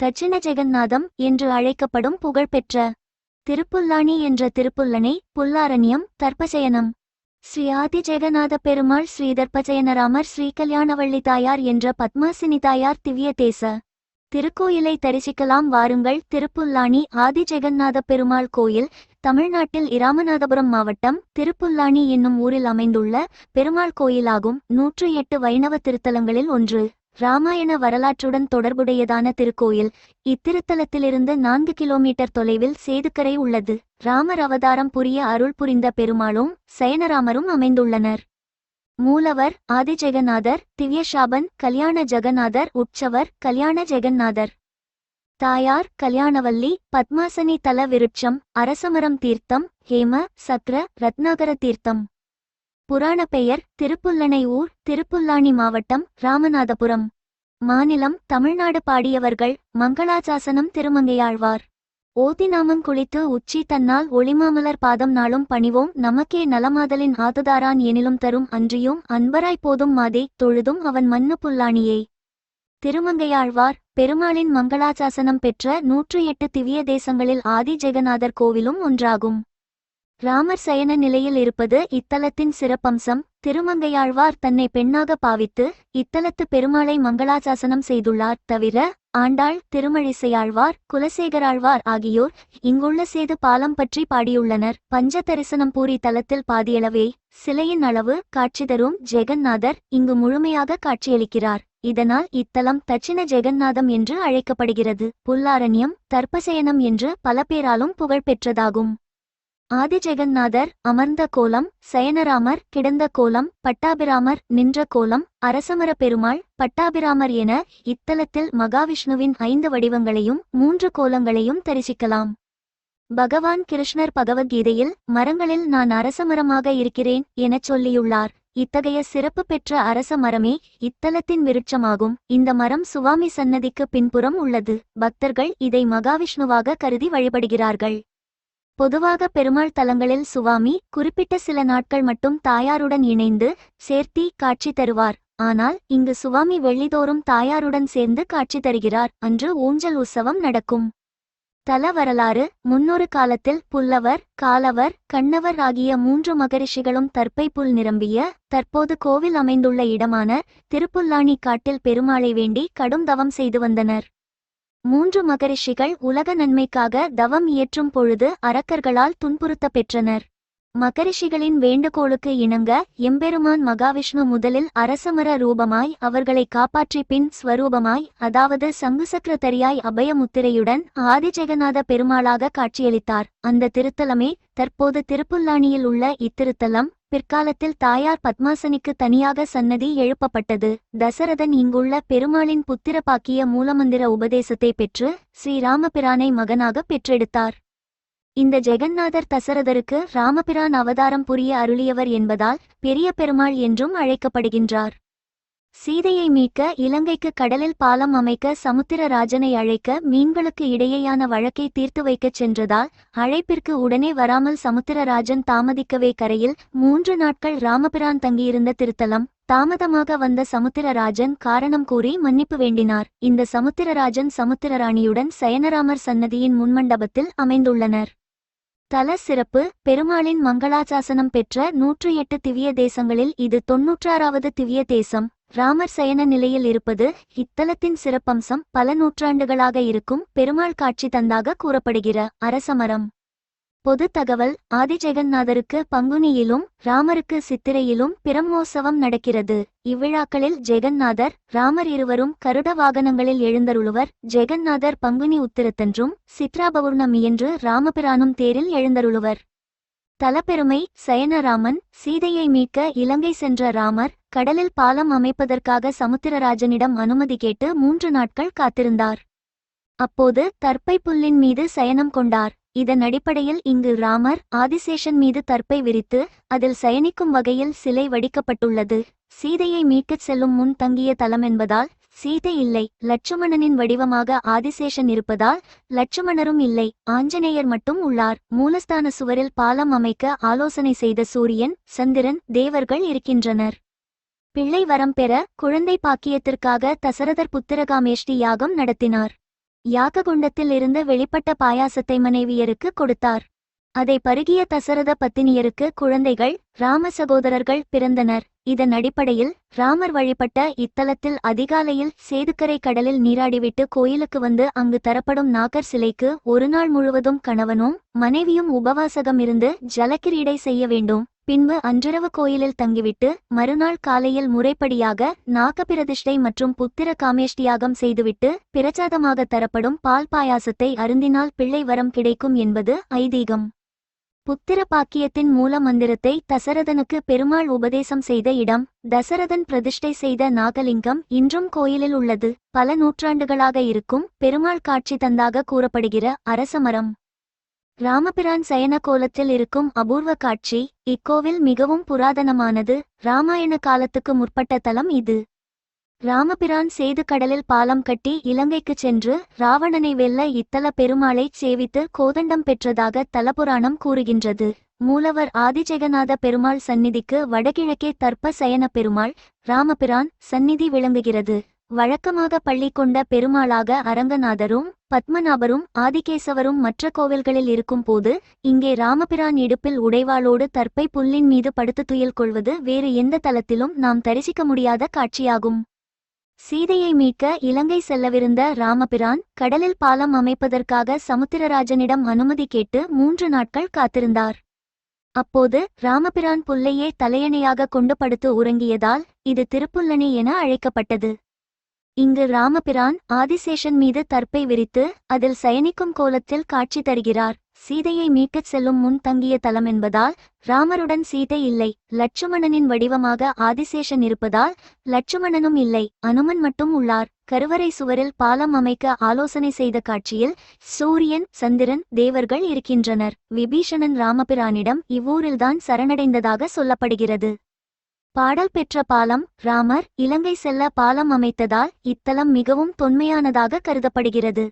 தட்சிண ஜெகநாதம் என்று அழைக்கப்படும் புகழ்பெற்ற திருப்புல்லாணி என்ற திருப்புல்லனை புல்லாரண்யம் தர்ப்பசயனம். ஸ்ரீ ஆதி ஜெகநாத பெருமாள் ஸ்ரீ தர்ப்பஜயனராமர் ஸ்ரீ கல்யாணவள்ளி தாயார் என்ற பத்மாசினி தாயார் திவ்ய தேச திருக்கோயிலை தரிசிக்கலாம் வாருங்கள். திருப்புல்லாணி ஆதி ஜெகநாத பெருமாள் கோயில் தமிழ்நாட்டில் இராமநாதபுரம் மாவட்டம் திருப்புல்லாணி என்னும் ஊரில் அமைந்துள்ள பெருமாள் கோயிலாகும். நூற்று எட்டு வைணவ திருத்தலங்களில் ஒன்று. ராமாயண வரலாற்றுடன் தொடர்புடையதான திருக்கோயில் இத்திருத்தலத்திலிருந்து நான்கு கிலோமீட்டர் தொலைவில் சேதுக்கரை உள்ளது. ராமர் அவதாரம் புரிய அருள் புரிந்த பெருமாளும் சயனராமரும் அமைந்துள்ளனர். மூலவர் ஆதி ஜெகநாதர் திவ்யஷாபன் கல்யாண ஜெகநாதர் உற்சவர் கல்யாண ஜெகநாதர். தாயார் கல்யாணவல்லி பத்மாசனி தல விருட்சம் அரசமரம் தீர்த்தம் ஹேம சக்ர ரத்னாகர தீர்த்தம். புராண பெயர் திருப்புல்லனை ஊர் திருப்புல்லானி மாவட்டம் ராமநாதபுரம். மாநிலம் தமிழ்நாடு பாடியவர்கள் மங்களாசாசனம் திருமங்கையாழ்வார். ஓதிநாமம் குளித்து உச்சி தன்னால் ஒளிமாமலர் பாதம் நாளும் பணிவோம். நமக்கே நலமாதலின் ஆததாரான் எனிலும் தரும் அன்றியும் அன்பராய் போதும் மாதே தொழுதும் அவன் மண்ணு புல்லாணியே. திருமங்கையாழ்வார் பெருமாளின் மங்களாசாசனம் பெற்ற நூற்று எட்டு திவ்ய தேசங்களில் ஆதி ஜெகநாதர் கோவிலும் ஒன்றாகும். ராமர் சயன நிலையில் இருப்பது இத்தலத்தின் சிறப்பம்சம். திருமங்கையாழ்வார் தன்னை பெண்ணாக பாவித்து இத்தலத்து பெருமாளை மங்களாசாசனம் செய்துள்ளார் தவிர ஆண்டாள் திருமழிசையாழ்வார் குலசேகராழ்வார் ஆகியோர் இங்குள்ள சேது பாலம் பற்றி பாடியுள்ளனர். பஞ்ச தரிசனம் பூரி தலத்தில் பாதியளவே சிலையின் அளவு காட்சி தரும் ஜெகந்நாதர் இங்கு முழுமையாக காட்சியளிக்கிறார். இதனால் இத்தலம் தட்சிண ஜெகந்நாதம் என்று அழைக்கப்படுகிறது. புல்லாரண்யம் தர்ப்பசயனம் என்று பல பேராலும் புகழ்பெற்றதாகும். ஆதிஜெகந்நாதர் அமர்ந்த கோலம் சயனராமர் கிடந்த கோலம் பட்டாபிராமர் நின்ற கோலம் அரசமர பெருமாள் பட்டாபிராமர் என இத்தலத்தில் மகாவிஷ்ணுவின் ஐந்து வடிவங்களையும் மூன்று கோலங்களையும் தரிசிக்கலாம். பகவான் கிருஷ்ணர் பகவத்கீதையில் மரங்களில் நான் அரசமரமாக இருக்கிறேன் எனச் சொல்லியுள்ளார். இத்தகைய சிறப்பு பெற்ற அரச மரமே இத்தலத்தின் விருட்சமாகும். இந்த மரம் சுவாமி சன்னதிக்கு பின்புறம் உள்ளது. பக்தர்கள் இதை மகாவிஷ்ணுவாக கருதி வழிபடுகிறார்கள். பொதுவாக பெருமாள் தலங்களில் சுவாமி குறிப்பிட்ட சில நாட்கள் மட்டும் தாயாருடன் இணைந்து சேர்த்தி காட்சி தருவார். ஆனால் இங்கு சுவாமி வெள்ளிதோறும் தாயாருடன் சேர்ந்து காட்சி தருகிறார் அன்று ஊஞ்சல் உற்சவம் நடக்கும். தல வரலாறு முன்னொரு காலத்தில் புல்லவர் காலவர் கண்ணவர் ஆகிய மூன்று மகரிஷிகளும் தற்பை புல் நிரம்பிய தற்போது கோவில் அமைந்துள்ள இடமான திருப்புல்லாணி காட்டில் பெருமாளை வேண்டி கடும் தவம் செய்து வந்தனர். மூன்று மகரிஷிகள் உலக நன்மைக்காக தவம் இயற்றும் பொழுது அரக்கர்களால் துன்புறுத்த பெற்றனர் மகரிஷிகளின் வேண்டுகோளுக்கு இணங்க எம்பெருமான் மகாவிஷ்ணு முதலில் அரசமர ரூபமாய் அவர்களை காப்பாற்றி பின் ஸ்வரூபமாய் அதாவது சங்குசக்கரதரியாய் அபயமுத்திரையுடன் ஆதிஜெகநாத பெருமாளாக காட்சியளித்தார். அந்த திருத்தலமே தற்போது திருப்புல்லானியில் உள்ள இத்திருத்தலம் பிற்காலத்தில் தாயார் பத்மாசனிக்கு தனியாக சன்னதி எழுப்பப்பட்டது. தசரதன் இங்குள்ள பெருமாளின் புத்திர பாக்கிய மூலமந்திர உபதேசத்தை பெற்று ஸ்ரீராமபிரானை மகனாக பெற்றெடுத்தார். இந்த ஜெகந்நாதர் தசரதருக்கு ராமபிரான் அவதாரம் புரிய அருளியவர் என்பதால் பெரிய பெருமாள் என்றும் அழைக்கப்படுகின்றார். சீதையை மீட்க இலங்கைக்கு கடலில் பாலம் அமைக்க சமுத்திரராஜனை அழைக்க மீன்களுக்கு இடையேயான வழக்கை தீர்த்து வைக்கச் சென்றதால் அழைப்பிற்கு உடனே வராமல் சமுத்திரராஜன் தாமதிக்கவே கரையில் மூன்று நாட்கள் ராமபிரான் தங்கியிருந்த திருத்தலம் தாமதமாக வந்த சமுத்திரராஜன் காரணம் கூறி மன்னிப்பு வேண்டினார். இந்த சமுத்திரராஜன் சமுத்திரராணியுடன் சயனராமர் சன்னதியின் முன்மண்டபத்தில் அமைந்துள்ளனர். தல சிறப்பு பெருமாளின் மங்களாசாசனம் பெற்ற நூற்று எட்டு திவ்ய தேசங்களில் இது தொன்னூற்றாறாவது திவ்ய தேசம். ராமர் சயன நிலையில் இருப்பது இத்தலத்தின் சிறப்பம்சம் பல நூற்றாண்டுகளாக இருக்கும் பெருமாள் காட்சி தந்தாக கூறப்படுகிற அரசமரம். பொது தகவல் ஆதி ஜெகந்நாதருக்கு பங்குனியிலும் ராமருக்கு சித்திரையிலும் பிரம்மோற்சவம் நடக்கிறது. இவ்விழாக்களில் ஜெகந்நாதர் ராமர் இருவரும் கருட வாகனங்களில் எழுந்தருளுவர். ஜெகந்நாதர் பங்குனி உத்திரத்தன்றும் சித்ரா பௌர்ணமியன்று ராமபிரானும் தேரில் எழுந்தருளுவர். தலப்பெருமை சயனராமன் சீதையை மீட்க இலங்கை சென்ற ராமர் கடலில் பாலம் அமைப்பதற்காக சமுத்திரராஜனிடம் அனுமதி கேட்டு மூன்று நாட்கள் காத்திருந்தார். அப்போது தற்பை புல்லின் மீது சயனம் கொண்டார். இதன் அடிப்படையில் இங்கு ராமர் ஆதிசேஷன் மீது தற்பை விரித்து அதில் சயனிக்கும் வகையில் சிலை வடிக்கப்பட்டுள்ளது. சீதையை மீட்கச் செல்லும் முன் தங்கிய தலம் என்பதால் சீதை இல்லை. லட்சுமணனின் வடிவமாக ஆதிசேஷன் இருப்பதால் லட்சுமணரும் இல்லை. ஆஞ்சநேயர் மட்டும் உள்ளார். மூலஸ்தான சுவரில் பாலம் அமைக்க ஆலோசனை செய்த சூரியன் சந்திரன் தேவர்கள் இருக்கின்றனர். பிள்ளை வரம் பெற குழந்தை பாக்கியத்திற்காக தசரதர் புத்திரகாமேஷ்டி யாகம் நடத்தினார். யாககுண்டத்தில் இருந்து வெளிப்பட்ட பாயாசத்தை மனைவியருக்கு கொடுத்தார். அதை பருகிய தசரத பத்தினியருக்கு குழந்தைகள் ராம சகோதரர்கள் பிறந்தனர். இதன் அடிப்படையில் ராமர் வழிபட்ட இத்தலத்தில் அதிகாலையில் சேதுக்கரை கடலில் நீராடிவிட்டு கோயிலுக்கு வந்து அங்கு தரப்படும் நாகர் சிலைக்கு ஒருநாள் முழுவதும் கணவனும் மனைவியும் உபவாசகம் இருந்து ஜலக்கிரீடை செய்ய வேண்டும். பின்பு அன்றிரவு கோயிலில் தங்கிவிட்டு மறுநாள் காலையில் முறைப்படியாக நாகப்பிரதிஷ்டை மற்றும் புத்திர காமேஷ்டியாகம் செய்துவிட்டு பிரச்சாதமாக தரப்படும் பால் பாயாசத்தை அருந்தினால் பிள்ளை வரம் கிடைக்கும் என்பது ஐதீகம். புத்திர பாக்கியத்தின் மூல மந்திரத்தை தசரதனுக்கு பெருமாள் உபதேசம் செய்த இடம் தசரதன் பிரதிஷ்டை செய்த நாகலிங்கம் இன்றும் கோயிலில் உள்ளது பல நூற்றாண்டுகளாக இருக்கும் பெருமாள் காட்சி தந்தாக கூறப்படுகிற அரசமரம் ராமபிரான் சயன கோலத்தில் இருக்கும் அபூர்வ காட்சி இக்கோவில் மிகவும் புராதனமானது ராமாயண காலத்துக்கு முற்பட்ட தலம் இது. ராமபிரான் சேது கடலில் பாலம் கட்டி இலங்கைக்குச் சென்று ராவணனை வெல்ல இத்தல பெருமாளைச் சேவித்து கோதண்டம் பெற்றதாக தலபுராணம் கூறுகின்றது. மூலவர் ஆதிஜெகநாத பெருமாள் சந்நிதிக்கு வடகிழக்கே தர்ப்ப சயன பெருமாள் ராமபிரான் சந்நிதி விளங்குகிறது. வழக்கமாக பள்ளி கொண்ட பெருமாளாக அரங்கநாதரும் பத்மநாபரும் ஆதிகேசவரும் மற்ற கோவில்களில் இருக்கும் போது இங்கே ராமபிரான் இடுப்பில் உடைவாளோடு தற்பை புல்லின் மீது படுத்து துயில் கொள்வது வேறு எந்த தலத்திலும் நாம் தரிசிக்க முடியாத காட்சியாகும். சீதையை மீட்க இலங்கை செல்லவிருந்த ராமபிரான் கடலில் பாலம் அமைப்பதற்காக சமுத்திரராஜனிடம் அனுமதி கேட்டு மூன்று நாட்கள் காத்திருந்தார். அப்போது ராமபிரான் புல்லையே தலையணையாக கொண்டு படுத்து உறங்கியதால் இது திருப்புல்லணி என அழைக்கப்பட்டது. இங்கு ராமபிரான் ஆதிசேஷன் மீது தற்பை விரித்து அதில் சயனிக்கும் கோலத்தில் காட்சி தருகிறார். சீதையை மீட்கச் செல்லும் முன் தங்கிய தலம் என்பதால் ராமருடன் சீதை இல்லை. லட்சுமணனின் வடிவமாக ஆதிசேஷன் இருப்பதால் லட்சுமணனும் இல்லை. அனுமன் மட்டும் உள்ளார். கருவறை சுவரில் பாலம் அமைக்க ஆலோசனை செய்த காட்சியில் சூரியன் சந்திரன் தேவர்கள் இருக்கின்றனர். விபீஷணன் ராமபிரானிடம் இவ்வூரில்தான் சரணடைந்ததாக சொல்லப்படுகிறது. பாடல் பெற்ற பாலம் ராமர் இலங்கை செல்ல பாலம் அமைத்ததால் இத்தலம் மிகவும் தொன்மையானதாக கருதப்படுகிறது.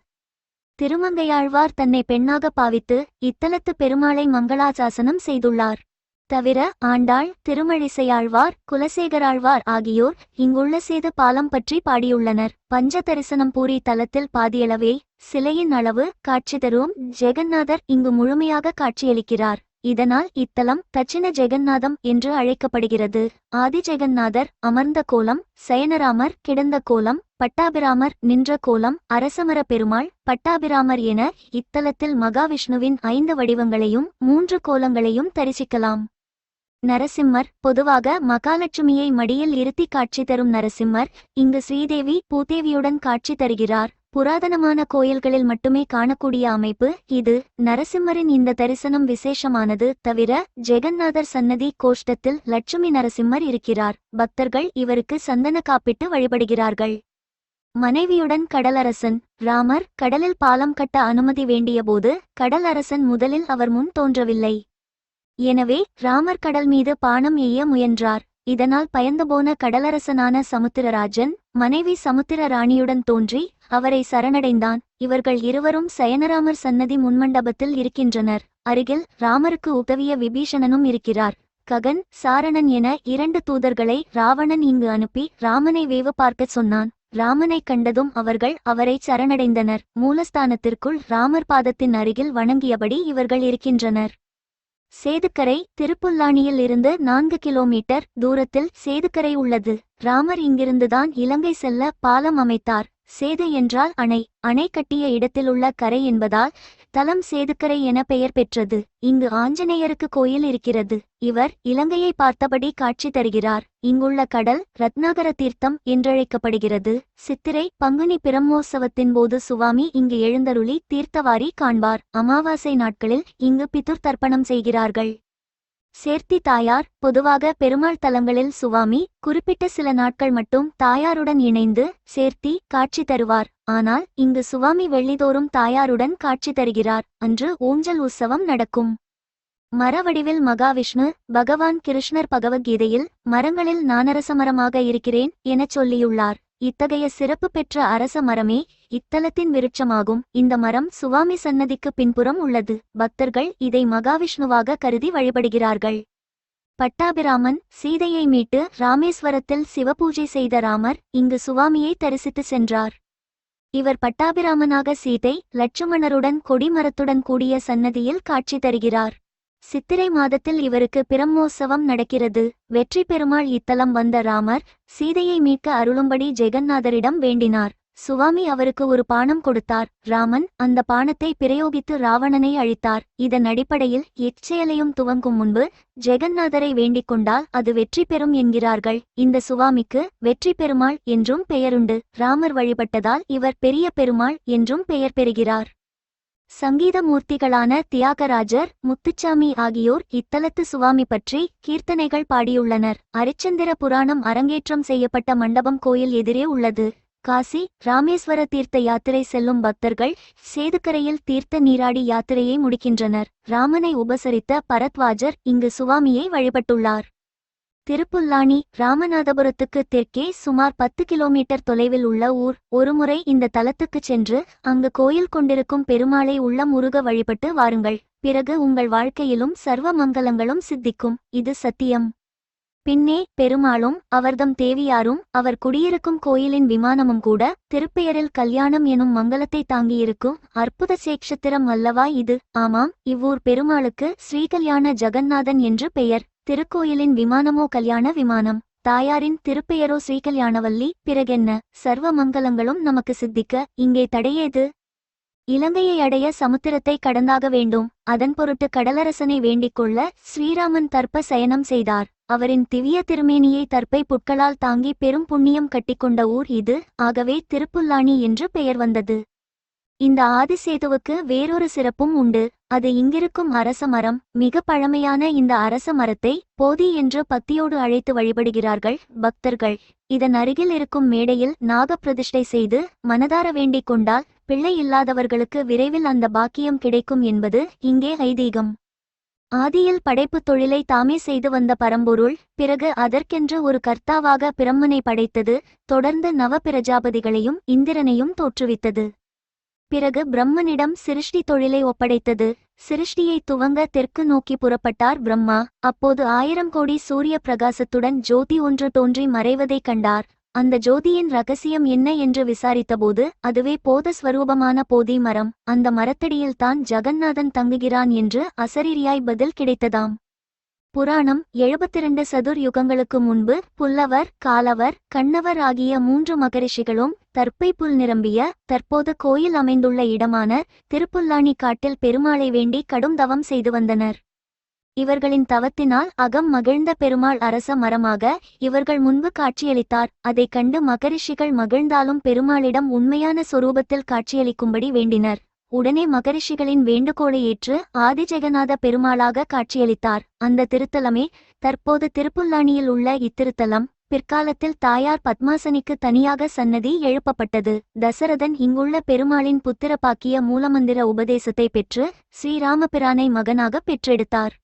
திருமங்கையாழ்வார் தன்னை பெண்ணாக பாவித்து இத்தலத்து பெருமாளை மங்களாசாசனம் செய்துள்ளார். தவிர ஆண்டாள் திருமழிசையாழ்வார் குலசேகராழ்வார் ஆகியோர் இங்குள்ள சேது பாலம் பற்றி பாடியுள்ளனர். பஞ்ச தரிசனம் பூரி தலத்தில் பாதியளவே சிலையின் அளவு காட்சி தரும் ஜெகநாதர் இங்கு முழுமையாக காட்சியளிக்கிறார். இதனால் இத்தலம் தட்சிண ஜெகநாதம் என்று அழைக்கப்படுகிறது. ஆதி ஜெகநாதர் அமர்ந்த கோலம் சயனராமர் கிடந்த கோலம் பட்டாபிராமர் நின்ற கோலம் அரசமர பெருமாள் பட்டாபிராமர் என இத்தலத்தில் மகாவிஷ்ணுவின் ஐந்து வடிவங்களையும் மூன்று கோலங்களையும் தரிசிக்கலாம். நரசிம்மர் பொதுவாக மகாலட்சுமியை மடியில் இருத்தி காட்சி தரும் நரசிம்மர் இங்கு ஸ்ரீதேவி பூதேவியுடன் காட்சி தருகிறார். புராதனமான கோயில்களில் மட்டுமே காணக்கூடிய அமைப்பு இது. நரசிம்மரின் இந்த தரிசனம் விசேஷமானது தவிர ஜெகநாதர் சன்னதி கோஷ்டத்தில் லட்சுமி நரசிம்மர் இருக்கிறார். பக்தர்கள் இவருக்கு சந்தன காப்பிட்டு வழிபடுகிறார்கள். மனைவியுடன் கடலரசன் ராமர் கடலில் பாலம் கட்ட அனுமதி வேண்டியபோது கடலரசன் முதலில் அவர் முன் தோன்றவில்லை. எனவே ராமர் கடல் மீது பானம் எய்ய முயன்றார். இதனால் பயந்துபோன கடலரசனான சமுத்திரராஜன் மனைவி சமுத்திர ராணியுடன் தோன்றி அவரை சரணடைந்தான். இவர்கள் இருவரும் சயனராமர் சன்னதி முன்மண்டபத்தில் இருக்கின்றனர். அருகில் ராமருக்கு உதவிய விபீஷணனும் இருக்கிறார். ககன் சாரணன் என இரண்டு தூதர்களை ராவணன் இங்கு அனுப்பி ராமனை வேவு பார்க்கச் சொன்னான். ராமனை கண்டதும் அவர்கள் அவரை சரணடைந்தனர். மூலஸ்தானத்திற்குள் ராமர் பாதத்தின் அருகில் வணங்கியபடி இவர்கள் இருக்கின்றனர். சேதுக்கரை திருப்புல்லானியில் இருந்து நான்கு கிலோமீட்டர் தூரத்தில் சேதுக்கரை உள்ளது. ராமர் இங்கிருந்துதான் இலங்கை செல்ல பாலம் அமைத்தார். சேது என்றால் அணை. அணை கட்டிய இடத்திலுள்ள கரை என்பதால் தலம் சேதுக்கரை என பெயர் பெற்றது. இங்கு ஆஞ்சநேயருக்கு கோயில் இருக்கிறது. இவர் இலங்கையை பார்த்தபடி காட்சி தருகிறார். இங்குள்ள கடல் ரத்னாகர தீர்த்தம் என்றழைக்கப்படுகிறது. சித்திரை பங்குனி பிரம்மோற்சவத்தின் போது சுவாமி இங்கு எழுந்தருளி தீர்த்தவாரி காண்பார். அமாவாசை நாட்களில் இங்கு பிதுர் தர்ப்பணம் செய்கிறார்கள். சேர்த்தி தாயார் பொதுவாக பெருமாள் தலங்களில் சுவாமி குறிப்பிட்ட சில நாட்கள் மட்டும் தாயாருடன் இணைந்து சேர்த்தி காட்சி தருவார். ஆனால் இங்கு சுவாமி வெள்ளிதோறும் தாயாருடன் காட்சி தருகிறார் அன்று ஊஞ்சல் உற்சவம் நடக்கும். மரவடிவில் மகாவிஷ்ணு பகவான் கிருஷ்ணர் பகவத்கீதையில் மரங்களில் நானரச மரமாக இருக்கிறேன் எனச் சொல்லியுள்ளார். இத்தகைய சிறப்பு பெற்ற அரச மரமே இத்தலத்தின் விருட்சமாகும். இந்த மரம் சுவாமி சன்னதிக்கு பின்புறம் உள்ளது. பக்தர்கள் இதை மகாவிஷ்ணுவாக கருதி வழிபடுகிறார்கள். பட்டாபிராமன் சீதையை மீட்டு ராமேஸ்வரத்தில் சிவபூஜை செய்த ராமர் இங்கு சுவாமியை தரிசித்து சென்றார். இவர் பட்டாபிராமனாக சீதை லட்சுமணருடன் கொடிமரத்துடன் கூடிய சன்னதியில் காட்சி தருகிறார். சித்திரை மாதத்தில் இவருக்கு பிரம்மோற்சவம் நடக்கிறது. வெற்றி பெருமாள் இத்தலம் வந்த ராமர் சீதையை மீட்க அருளும்படி ஜெகந்நாதரிடம் வேண்டினார். சுவாமி அவருக்கு ஒரு பானம் கொடுத்தார். ராமன் அந்த பானத்தை பிரயோகித்து ராவணனை அழித்தார். இதன் அடிப்படையில் எச்செயலையும் துவங்கும் முன்பு ஜெகந்நாதரை வேண்டிக் கொண்டால் அது வெற்றி பெறும் என்கிறார்கள். இந்த சுவாமிக்கு வெற்றி பெருமாள் என்றும் பெயருண்டு. ராமர் வழிபட்டதால் இவர் பெரிய பெருமாள் என்றும் பெயர் பெறுகிறார். சங்கீத மூர்த்திகளான தியாகராஜர் முத்துச்சாமி ஆகியோர் இத்தலத்து சுவாமி பற்றி கீர்த்தனைகள் பாடியுள்ளனர். அரிச்சந்திர புராணம் அரங்கேற்றம் செய்யப்பட்ட மண்டபம் கோயில் எதிரே உள்ளது. காசி ராமேஸ்வர தீர்த்த யாத்திரை செல்லும் பக்தர்கள் சேதுக்கரையில் தீர்த்த நீராடி யாத்திரையை முடிக்கின்றனர். ராமனை உபசரித்த பரத்வாஜர் இங்கு சுவாமியை வழிபட்டுள்ளார். திருப்புல்லானி ராமநாதபுரத்துக்கு தெற்கே சுமார் பத்து கிலோமீட்டர் தொலைவில் உள்ள ஊர். ஒருமுறை இந்த தலத்துக்குச் சென்று அங்கு கோயில் கொண்டிருக்கும் பெருமாளை உள்ள முருக வழிபட்டு வாருங்கள். பிறகு உங்கள் வாழ்க்கையிலும் சர்வ மங்கலங்களும் சித்திக்கும். இது சத்தியம். பின்னே பெருமாளும் அவர்தம் தேவியாரும் அவர் குடியிருக்கும் கோயிலின் விமானமும் கூட திருப்பெயரில் கல்யாணம் எனும் மங்களத்தை தாங்கியிருக்கும் அற்புத சேக்ஷத்திரம் அல்லவா இது? ஆமாம் இவ்வூர் பெருமாளுக்கு ஸ்ரீகல்யாண ஜெகந்நாதன் என்று பெயர். திருக்கோயிலின் விமானமோ கல்யாண விமானம்? தாயாரின் திருப்பெயரோ ஸ்ரீகல்யாணவல்லி? பிறகென்ன? சர்வ மங்கலங்களும் நமக்கு சித்திக்க. இங்கே தடையேது இலங்கையை அடைய சமுத்திரத்தை கடந்தாக வேண்டும். அதன் பொருட்டு கடலரசனை வேண்டிக் கொள்ள ஸ்ரீராமன் தர்ப்ப சயனம் செய்தார். அவரின் திவ்ய திருமேனியை தற்பை புட்களால் தாங்கி பெரும் புண்ணியம் கட்டிக்கொண்ட ஊர் இது. ஆகவே திருப்புல்லாணி என்று பெயர் வந்தது. இந்த ஆதிசேதுவுக்கு வேறொரு சிறப்பும் உண்டு. அது இங்கிருக்கும் அரச மரம். மிக பழமையான இந்த அரச மரத்தை போதி என்று பக்தியோடு அழைத்து வழிபடுகிறார்கள் பக்தர்கள். இதன் அருகில் இருக்கும் மேடையில் நாகப்பிரதிஷ்டை செய்து மனதார வேண்டிக் கொண்டால் பிள்ளை இல்லாதவர்களுக்கு விரைவில் அந்த பாக்கியம் கிடைக்கும் என்பது இங்கே ஐதீகம். ஆதியில் படைப்புத் தொழிலை தாமே செய்து வந்த பரம்பொருள் பிறகு அதற்கென்று ஒரு கர்த்தாவாக பிரம்மனை படைத்தது தொடர்ந்து நவ பிரஜாபதிகளையும் இந்திரனையும் தோற்றுவித்தது. பிறகு பிரம்மனிடம் சிருஷ்டி தொழிலை ஒப்படைத்தது. சிருஷ்டியை துவங்க தெற்கு நோக்கி புறப்பட்டார் பிரம்மா. அப்போது ஆயிரம் கோடி சூரிய பிரகாசத்துடன் ஜோதி ஒன்று தோன்றி மறைவதைக் கண்டார். அந்த ஜோதியின் ரகசியம் என்ன என்று விசாரித்தபோது அதுவே போத ஸ்வரூபமான போதி மரம். அந்த மரத்தடியில்தான் ஜெகநாதன் தங்குகிறான் என்று அசரீரியாய் பதில் கிடைத்ததாம். புராணம் எழுபத்திரண்டு சதுர் யுகங்களுக்கு முன்பு புல்லவர் காலவர் கண்ணவர் ஆகிய மூன்று மகரிஷிகளும் தற்பை புல் நிரம்பிய தற்போது கோயில் அமைந்துள்ள இடமான திருப்புல்லாணி காட்டில் பெருமாளை வேண்டி கடும் தவம் செய்து வந்தனர். இவர்களின் தவத்தினால் அகம் மகிழ்ந்த பெருமாள் அரச மரமாக இவர்கள் முன்பு காட்சியளித்தார். அதைக் கண்டு மகரிஷிகள் மகிழ்ந்தாலும் பெருமாளிடம் உண்மையான சொரூபத்தில் காட்சியளிக்கும்படி வேண்டினர். உடனே மகரிஷிகளின் வேண்டுகோளை ஏற்று ஆதிஜெகநாத பெருமாளாக காட்சியளித்தார். அந்த திருத்தலமே தற்போது திருப்புல்லானியில் உள்ள இத்திருத்தலம். பிற்காலத்தில் தாயார் பத்மாசனிக்கு தனியாக சன்னதி எழுப்பப்பட்டது. தசரதன் இங்குள்ள பெருமாளின் புத்திரப்பாக்கிய மூலமந்திர உபதேசத்தை பெற்று ஸ்ரீராமபிரானை மகனாக பெற்றெடுத்தார்.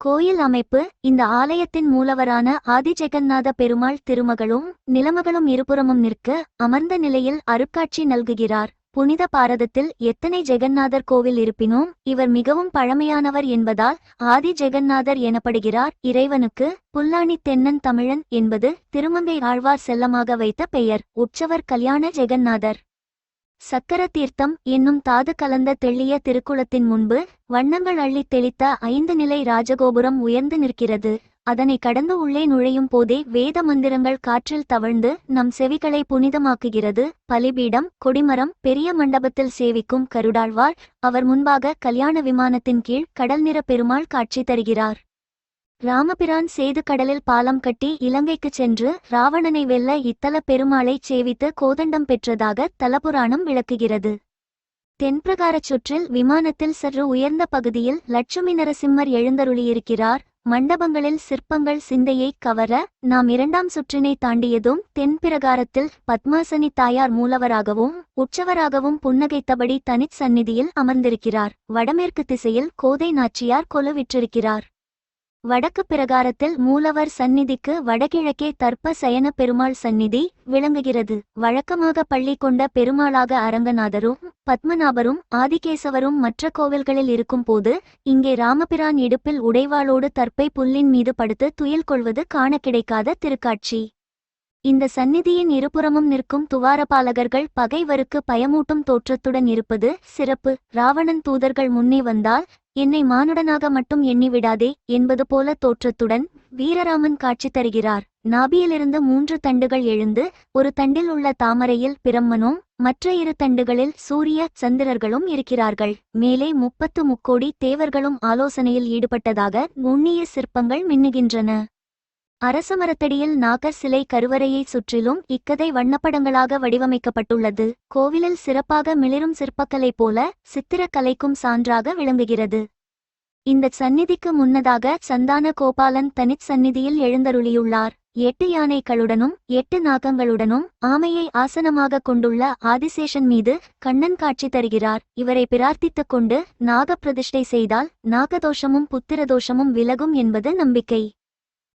கோயில் அமைப்பு இந்த ஆலயத்தின் மூலவரான ஆதிஜெகநாத பெருமாள் திருமகளும் நிலமகளும் இருபுறமும் நிற்க அமர்ந்த நிலையில் அருட்காட்சி நல்குகிறார். புனித பாரதத்தில் எத்தனை ஜெகநாதர் கோவில் இருப்பினும்? இவர் மிகவும் பழமையானவர் என்பதால் ஆதி ஜெகந்நாதர் எனப்படுகிறார். இறைவனுக்கு புல்லானி தென்னன் தமிழன் என்பது திருமங்கை ஆழ்வார் செல்லமாக வைத்த பெயர். உற்சவர் கல்யாண ஜெகநாதர். சக்கர தீர்த்தம் என்னும் தாது கலந்த தெள்ளிய திருக்குளத்தின் முன்பு வண்ணங்கள் அள்ளித் தெளித்த ஐந்து நிலை ராஜகோபுரம் உயர்ந்து நிற்கிறது. அதனை கடந்து உள்ளே நுழையும் போதே வேத மந்திரங்கள் காற்றில் தவழ்ந்து நம் செவிகளை புனிதமாக்குகிறது. பலிபீடம் கொடிமரம் பெரிய மண்டபத்தில் சேவிக்கும் கருடாழ்வார் அவர் முன்பாக கல்யாண விமானத்தின் கீழ் கடல் நிற பெருமாள் காட்சி தருகிறார். ராமபிரான் சேது கடலில் பாலம் கட்டி இலங்கைக்குச் சென்று ராவணனை வெல்ல இத்தல பெருமாளைச் சேவித்து கோதண்டம் பெற்றதாக தலபுராணம் விளக்குகிறது. தென்பிரகாரச் சுற்றில் விமானத்தில் சற்று உயர்ந்த பகுதியில் லட்சுமி நரசிம்மர் எழுந்தருளியிருக்கிறார். மண்டபங்களில் சிற்பங்கள் சிந்தையை கவர நாம் இரண்டாம் சுற்றினை தாண்டியதும் தென்பிரகாரத்தில் பத்மாசனி தாயார் மூலவராகவும் உற்சவராகவும் புன்னகைத்தபடி தனிச் சந்நிதியில் அமர்ந்திருக்கிறார். வடமேற்கு திசையில் கோதை நாச்சியார் கொலுவிற்றிருக்கிறார் வடக்கு பிரகாரத்தில் மூலவர் சந்நிதிக்கு வடகிழக்கே தர்ப்ப சயன பெருமாள் சந்நிதி விளங்குகிறது. வழக்கமாக பள்ளி கொண்ட பெருமாளாக அரங்கநாதரும் பத்மநாபரும் ஆதிகேசவரும் மற்ற கோவில்களில் இருக்கும் போது இங்கே ராமபிரான் இடுப்பில் உடைவாளோடு தற்பை புல்லின் மீது படுத்து துயில் கொள்வது காண கிடைக்காத திருக்காட்சி. இந்த சந்நிதியின் இருபுறமும் நிற்கும் துவாரபாலகர்கள் பகைவருக்கு பயமூட்டும் தோற்றத்துடன் இருப்பது சிறப்பு. ராவணன் தூதர்கள் முன்னே வந்தால் என்னை மானுடனாக மட்டும் எண்ணிவிடாதே என்பது போல தோற்றத்துடன் வீரராமன் காட்சி தருகிறார். நாபியிலிருந்து மூன்று தண்டுகள் எழுந்து ஒரு தண்டில் உள்ள தாமரையில் பிரம்மனும் மற்ற இரு தண்டுகளில் சூரிய சந்திரர்களும் இருக்கிறார்கள். மேலே முப்பத்து முக்கோடி தேவர்களும் ஆலோசனையில் ஈடுபட்டதாக நுண்ணிய சிற்பங்கள் மின்னுகின்றன. அரசமரத்தடியில் நாகர் சிலை கருவறையைச் சுற்றிலும் இக்கதை வண்ணப்படங்களாக வடிவமைக்கப்பட்டுள்ளது. கோவிலில் சிறப்பாக மிளிரும் சிற்பக்கலை போல சித்திரக்கலைக்கும் சான்றாக விளங்குகிறது. இந்த சந்நிதிக்கு முன்னதாக சந்தான கோபாலன் தனிச் சந்நிதியில் எழுந்தருளியுள்ளார். எட்டு யானைகளுடனும் எட்டு நாகங்களுடனும் ஆமையை ஆசனமாக கொண்டுள்ள ஆதிசேஷன் மீது கண்ணன் காட்சி தருகிறார். இவரை பிரார்த்தித்துக் கொண்டு நாக பிரதிஷ்டை செய்தால் நாகதோஷமும் புத்திரதோஷமும் விலகும் என்பது நம்பிக்கை.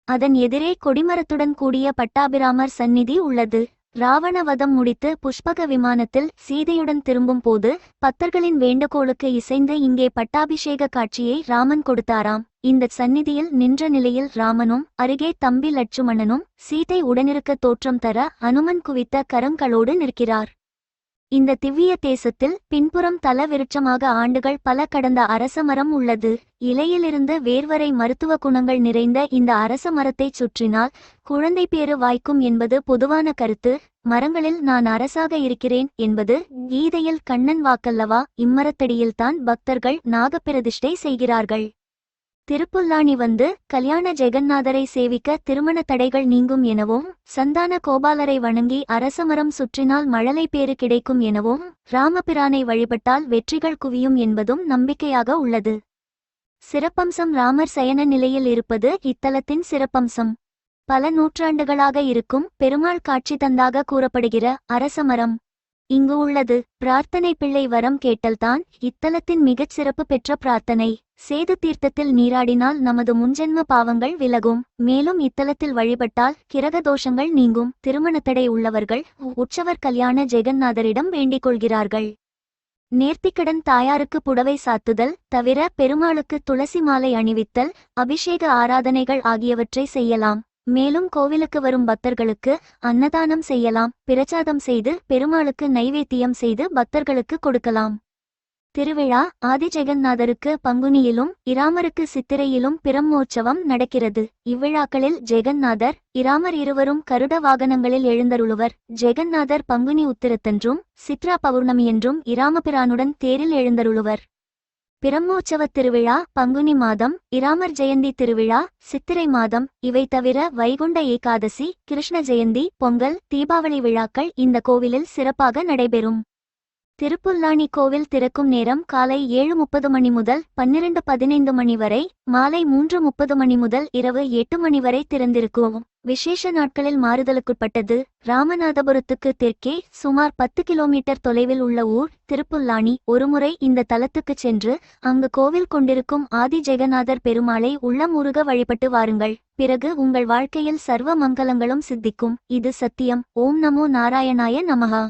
அதன் எதிரே கொடிமரத்துடன் கூடிய பட்டாபிராமர் சந்நிதி உள்ளது. ராவணவதம் முடித்து புஷ்பக விமானத்தில் சீதையுடன் திரும்பும் போது பத்தர்களின் வேண்டுகோளுக்கு இசைந்து இங்கே பட்டாபிஷேக காட்சியை ராமன் கொடுத்தாராம். இந்த சந்நிதியில் நின்ற நிலையில் ராமனும் அருகே தம்பி லட்சுமணனும் சீதை உடனிருக்க தோற்றம் தர அனுமன் குவித்த கரங்களோடு நிற்கிறார். இந்த திவ்ய தேசத்தில் பின்புறம் தல விருட்சமாக ஆண்டுகள் பல கடந்த அரச மரம் உள்ளது. இலையிலிருந்து வேர்வரை மருத்துவ குணங்கள் நிறைந்த இந்த அரச மரத்தைச் சுற்றினால் குழந்தை பேறு வாய்க்கும் என்பது பொதுவான கருத்து. மரங்களில் நான் அரசாக இருக்கிறேன் என்பது கீதையில் கண்ணன் வாக்கல்லவா? இம்மரத்தடியில்தான் பக்தர்கள் நாகப்பிரதிஷ்டை செய்கிறார்கள். திருப்புல்லாணி வந்து கல்யாண ஜெகநாதரை சேவிக்க திருமண தடைகள் நீங்கும் எனவும் சந்தான கோபாலரை வணங்கி அரசமரம் சுற்றினால் மழலை பேறு கிடைக்கும் எனவும் ராமபிரானை வழிபட்டால் வெற்றிகள் குவியும் என்பதும் நம்பிக்கையாக உள்ளது. சிறப்பம்சம் ராமர் சயன நிலையில் இருப்பது இத்தலத்தின் சிறப்பம்சம். பல நூற்றாண்டுகளாக இருக்கும் பெருமாள் காட்சி தந்தாக கூறப்படுகிற அரசமரம் இங்கு உள்ளது. பிரார்த்தனை பிள்ளை வரம் கேட்டல்தான் இத்தலத்தின் மிகச் சிறப்பு பெற்ற பிரார்த்தனை. சேது தீர்த்தத்தில் நீராடினால் நமது முன்ஜென்ம பாவங்கள் விலகும். மேலும் இத்தலத்தில் வழிபட்டால் கிரக தோஷங்கள் நீங்கும். திருமணத்தடை உள்ளவர்கள் உற்சவர் கல்யாண ஜெகநாதரிடம் வேண்டிக் கொள்கிறார்கள். நேர்த்திக்கடன் தாயாருக்கு புடவை சாத்துதல் தவிர பெருமாளுக்கு துளசி மாலை அணிவித்தல் அபிஷேக ஆராதனைகள் ஆகியவற்றை செய்யலாம். மேலும் கோவிலுக்கு வரும் பக்தர்களுக்கு அன்னதானம் செய்யலாம். பிரச்சாதம் செய்து பெருமாளுக்கு நைவேத்தியம் செய்து பக்தர்களுக்கு கொடுக்கலாம். திருவிழா ஆதிஜெகநாதருக்கு பங்குனியிலும் இராமருக்கு சித்திரையிலும் பிரம்மோற்சவம் நடக்கிறது. இவ்விழாக்களில் ஜெகநாதர் இராமர் இருவரும் கருட வாகனங்களில் எழுந்தருளுவர். ஜெகநாதர் பங்குனி உத்திரத்தன்றும் சித்ரா பௌர்ணமியன்றும் இராமபிரானுடன் தேரில் எழுந்தருளுவர். பிரம்மோற்சவத் திருவிழா பங்குனி மாதம் இராமர் ஜெயந்தி திருவிழா சித்திரை மாதம். இவை தவிர வைகுண்ட ஏகாதசி கிருஷ்ண ஜெயந்தி பொங்கல் தீபாவளி விழாக்கள் இந்த கோவிலில் சிறப்பாக நடைபெறும். திருப்புல்லானி கோவில் திறக்கும் நேரம் காலை ஏழு முப்பது மணி முதல் பன்னிரண்டு பதினைந்து மணி வரை மாலை மூன்று முப்பது மணி முதல் இரவு எட்டு மணி வரை திறந்திருக்கும். விசேஷ நாட்களில் மாறுதலுக்குட்பட்டது. ராமநாதபுரத்துக்கு தெற்கே சுமார் பத்து கிலோமீட்டர் தொலைவில் உள்ள ஊர் திருப்புல்லானி ஒருமுறை இந்த தலத்துக்குச் சென்று அங்கு கோவில் கொண்டிருக்கும் ஆதி ஜெகநாதர் பெருமாளை உள்ளமுருக வழிபட்டு வாருங்கள். பிறகு உங்கள் வாழ்க்கையில் சர்வ மங்கலங்களும் சித்திக்கும். இது சத்தியம். ஓம் நமோ நாராயணாய நமகா